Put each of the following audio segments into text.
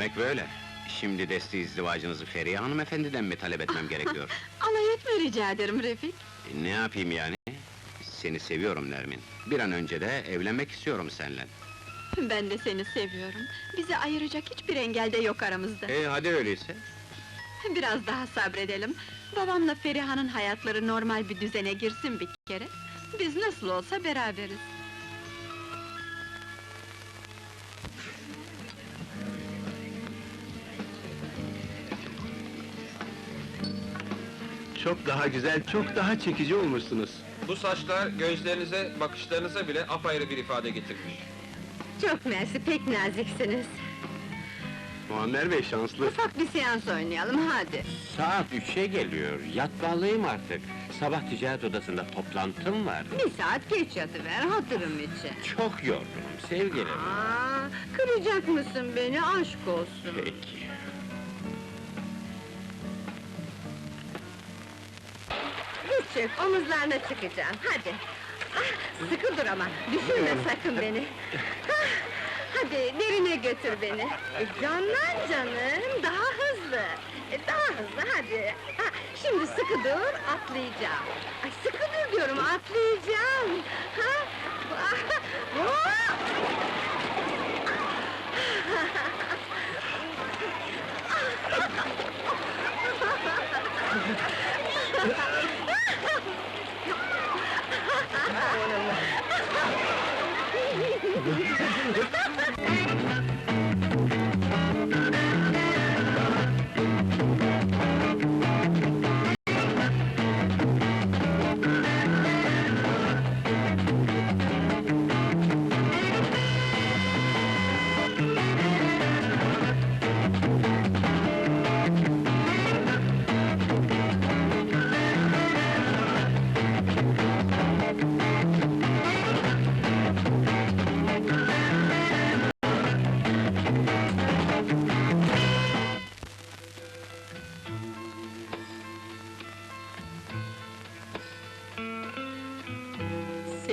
Demek böyle. Şimdi desti izdivacınızı Feriye hanımefendiden mi talep etmem gerekiyor? Alay etme rica ederim Refik. E, ne yapayım yani? Seni seviyorum Nermin. Bir an önce de evlenmek istiyorum seninle. Ben de seni seviyorum. Bizi ayıracak hiçbir engel de yok aramızda. E hadi öyleyse. Biraz daha sabredelim. Babamla Feriha'nın hayatları normal bir düzene girsin bir kere. Biz nasıl olsa beraberiz. Çok daha güzel, çok daha çekici olmuşsunuz. Bu saçlar gözlerinize, bakışlarınıza bile apayrı bir ifade getirmiş. Çok mersi, pek naziksiniz. Muammer Bey şanslı. Ufak bir seans oynayalım, hadi. Saat üçe geliyor, yatmalıyım artık. Sabah ticaret odasında toplantım var. Bir saat geç yatıver, hatırım için. Çok yorgunum sevgilim. Aa, kıracak mısın beni, aşk olsun. Peki. Çök, omuzlarına çıkacağım, hadi. Ah, sıkı dur ama, düşürme sakın beni. Ah, hadi, derine götür beni. E, canlan canım, daha hızlı. E, daha hızlı, hadi. Ha, şimdi sıkı dur, atlayacağım. Ay, sıkı dur diyorum, atlayacağım. Ha? Ah, hop!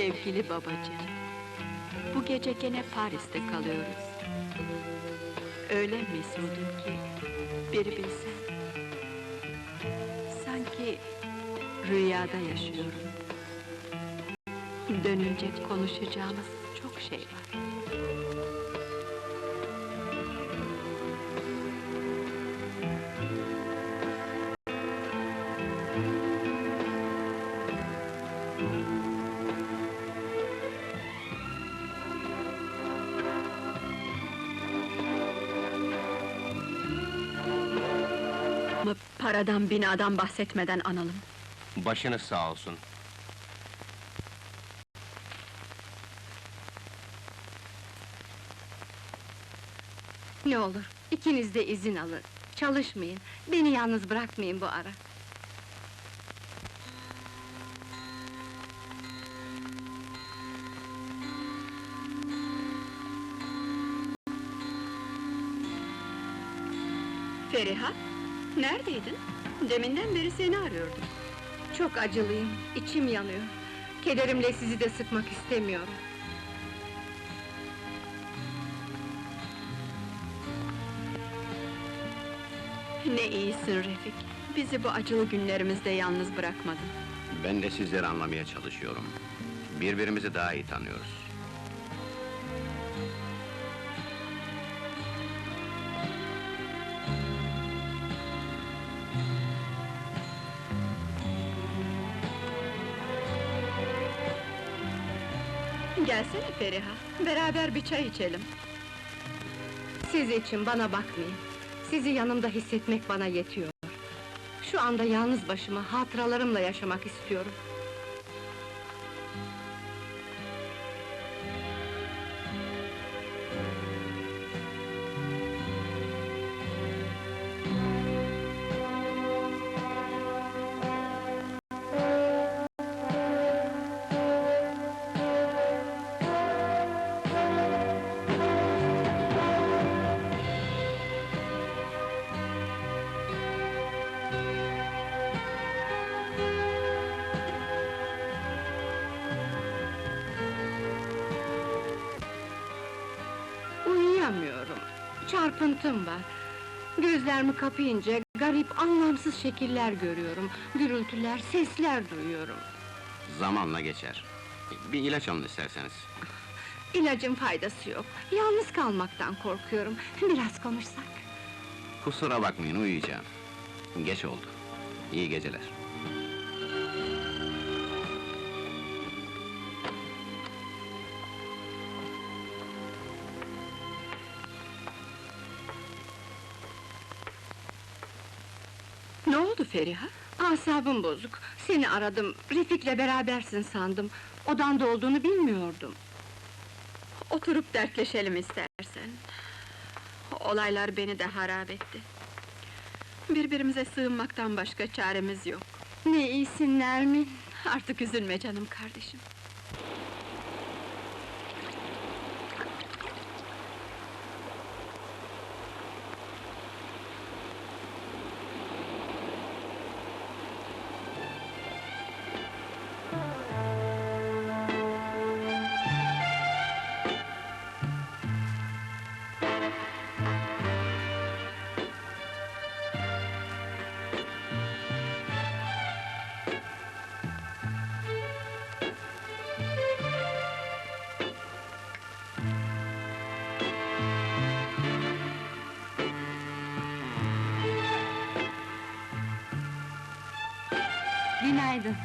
Sevgili babacığım, bu gece gene Paris'te kalıyoruz. Öyle mesudum ki, bir bilsen. Sanki rüyada yaşıyorum. Dönünce konuşacağımız çok şey var. Ama paradan binadan bahsetmeden analım. Başınız sağ olsun. Ne olur, ikiniz de izin alın. Çalışmayın, beni yalnız bırakmayın bu ara. Feriha, neredeydin? Deminden beri seni arıyordum. Çok acılıyım, içim yanıyor. Kederimle sizi de sıkmak istemiyorum. Ne iyisin Refik. Bizi bu acılı günlerimizde yalnız bırakmadın. Ben de sizleri anlamaya çalışıyorum. Birbirimizi daha iyi tanıyoruz. Gelsene Feriha, beraber bir çay içelim. Siz için bana bakmayın. Sizi yanımda hissetmek bana yetiyor. Şu anda yalnız başıma hatıralarımla yaşamak istiyorum. Çarpıntım var. Gözlerimi kapayınca garip, anlamsız şekiller görüyorum. Gürültüler, sesler duyuyorum. Zamanla geçer. Bir ilaç alın isterseniz. İlacın faydası yok. Yalnız kalmaktan korkuyorum. Biraz konuşsak. Kusura bakmayın, uyuyacağım. Geç oldu. İyi geceler. Ne oldu Feriha? Asabım bozuk. Seni aradım, Refik'le berabersin sandım. Odanda olduğunu bilmiyordum. Oturup dertleşelim istersen. Olaylar beni de harap etti. Birbirimize sığınmaktan başka çaremiz yok. Ne iyisin Nermin. Artık üzülme canım kardeşim. Günaydın.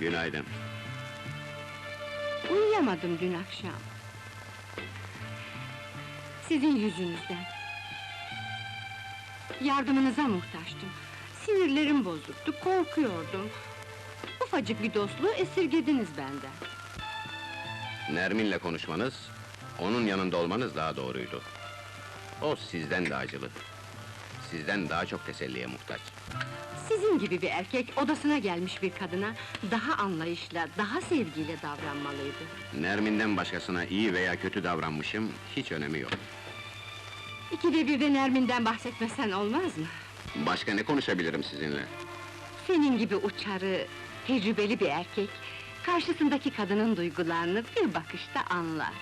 Günaydın. Uyuyamadım dün akşam. Sizin yüzünüzden. Yardımınıza muhtaçtım. Sinirlerim bozuktu, korkuyordum. Ufacık bir dostluğu esirgediniz benden. Nermin'le konuşmanız, onun yanında olmanız daha doğruydu. O sizden de acılı. Sizden daha çok teselliye muhtaç. Sizin gibi bir erkek odasına gelmiş bir kadına daha anlayışla, daha sevgiyle davranmalıydı. Nermin'den başkasına iyi veya kötü davranmışım, hiç önemi yok. İkide bir de Nermin'den bahsetmesen olmaz mı? Başka ne konuşabilirim sizinle? Senin gibi uçarı, tecrübeli bir erkek... ...karşısındaki kadının duygularını bir bakışta anlar.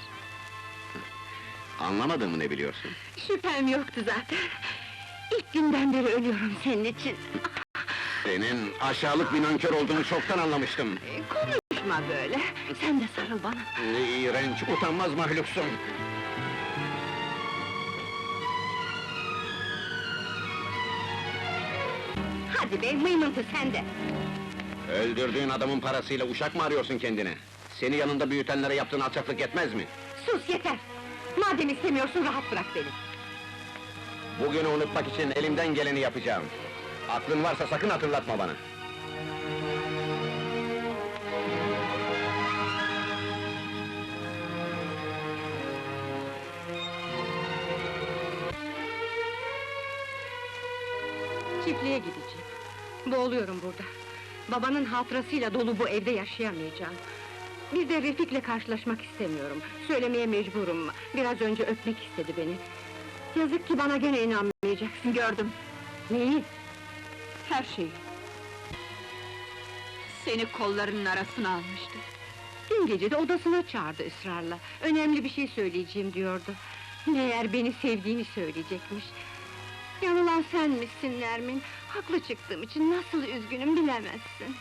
Anlamadığımı ne biliyorsun? Şüphem yoktu zaten. İlk günden beri ölüyorum senin için. Senin aşağılık bir nankör olduğunu çoktan anlamıştım. Ee, Konuşma böyle, sen de sarıl bana. İğrenç, utanmaz mahluksun! Hadi be, mıymıntı sende! Öldürdüğün adamın parasıyla uşak mı arıyorsun kendine? Seni yanında büyütenlere yaptığın alçaklık yetmez mi? Sus yeter! Madem istemiyorsun, rahat bırak beni! Bugünü unutmak için elimden geleni yapacağım. Aklın varsa sakın hatırlatma bana. Çiftliğe gideceğim. Boğuluyorum burada. Babanın hatırasıyla dolu bu evde yaşayamayacağım. Bir de Refik'le karşılaşmak istemiyorum. Söylemeye mecburum. Biraz önce öpmek istedi beni. Yazık ki bana gene inanmayacaksın. Gördüm, Neyi? Her şeyi. Seni kollarının arasına almıştı. Dün gece de odasına çağırdı ısrarla. Önemli bir şey söyleyeceğim diyordu. Meğer beni sevdiğini söyleyecekmiş. Yanılan sen misin Nermin? Haklı çıktığım için nasıl üzgünüm bilemezsin.